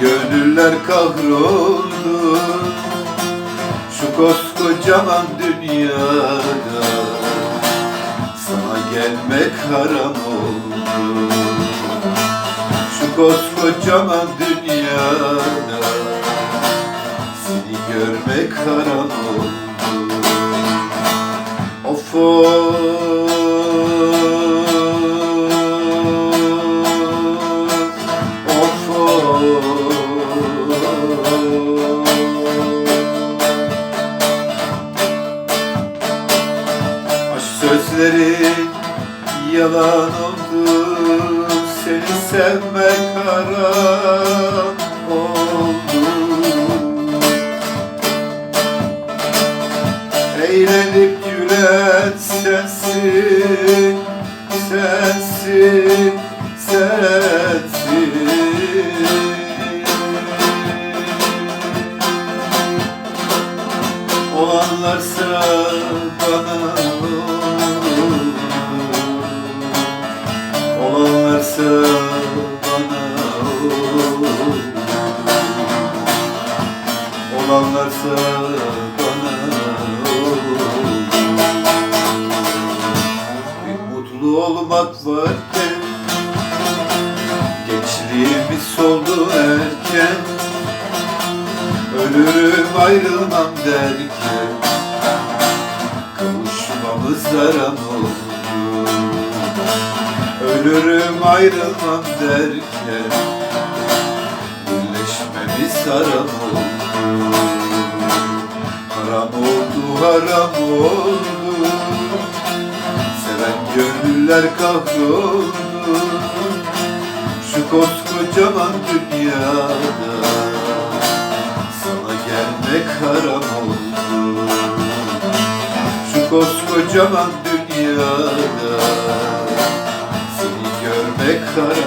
gönüller kahroldu Şu koskocaman dünyada. Sana gelmek haram oldu Şu koskocaman dünyada. Seni görmek haram oldu Of of sözleri yalan oldu. Seni sevmek haram oldu. Eğlenip gülen sensin, sensin, sensin Olanlarsa bana Olanlarsa bana Olanlarsa bana Bir mutlu olmak varken Gençliğimiz soldu erken. Ölürüm ayrılmam derken Haram oldu Ölürüm ayrılmam derken Birleşmemiz haram oldu Haram oldu haram oldu. Seven gönüller kahroldu. Şu koskocaman dünyada Şu koskocaman dünyada. Seni görmek haram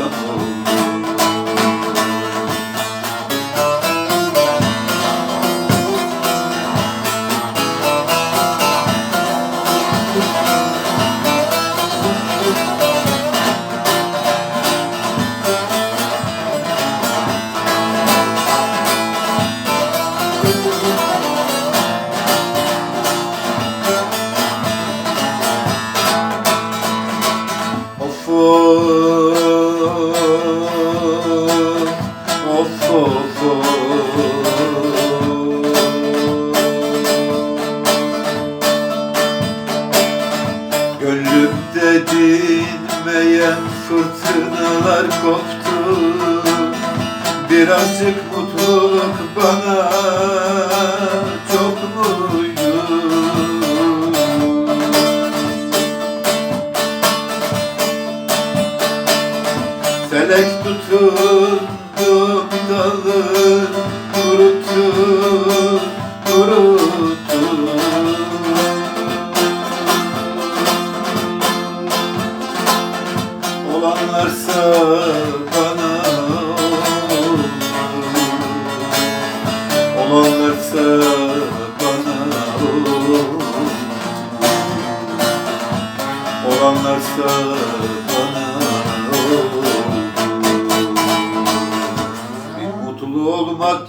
Of of of fırtınalar koptu. Birazcık mutluluk bana dalı kuruttu, kuruttu Olanlarsa bana Olanlarsa bana Olanlarsa var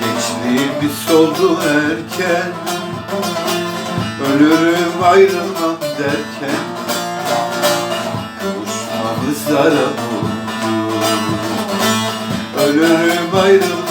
Gençliğimiz soldu erken. Ölürüm ayrılmam derken. Kavuşmamız haram oldu Ölürüm ayrılmam